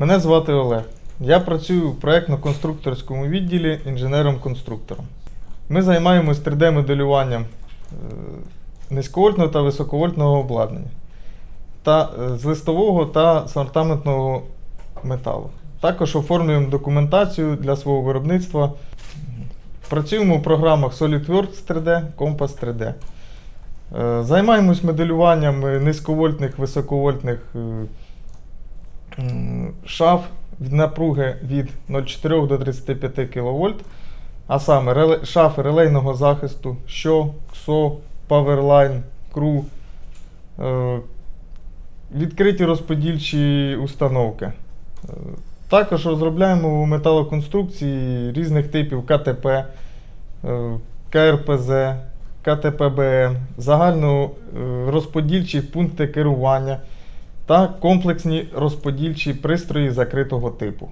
Мене звати Олег. Я працюю у проєктно-конструкторському відділі інженером-конструктором. Ми займаємось 3D-моделюванням е, низьковольтного та високовольтного обладнання та е, з листового та сортаментного металу. Також оформлюємо документацію для свого виробництва. Працюємо у програмах SolidWorks 3D, Compass 3D. Е, Займаємось моделюванням низьковольтних, високовольтних шаф від напруги від 0,4 до 35 кВт, а саме реле- шафи релейного захисту, що, КСО, Powerline, CRU, е, відкриті розподільчі установки. Е, Також розробляємо металоконструкції різних типів КТП, е, КРПЗ, КТПБМ, загально розподільчі пункти керування та комплексні розподільчі пристрої закритого типу.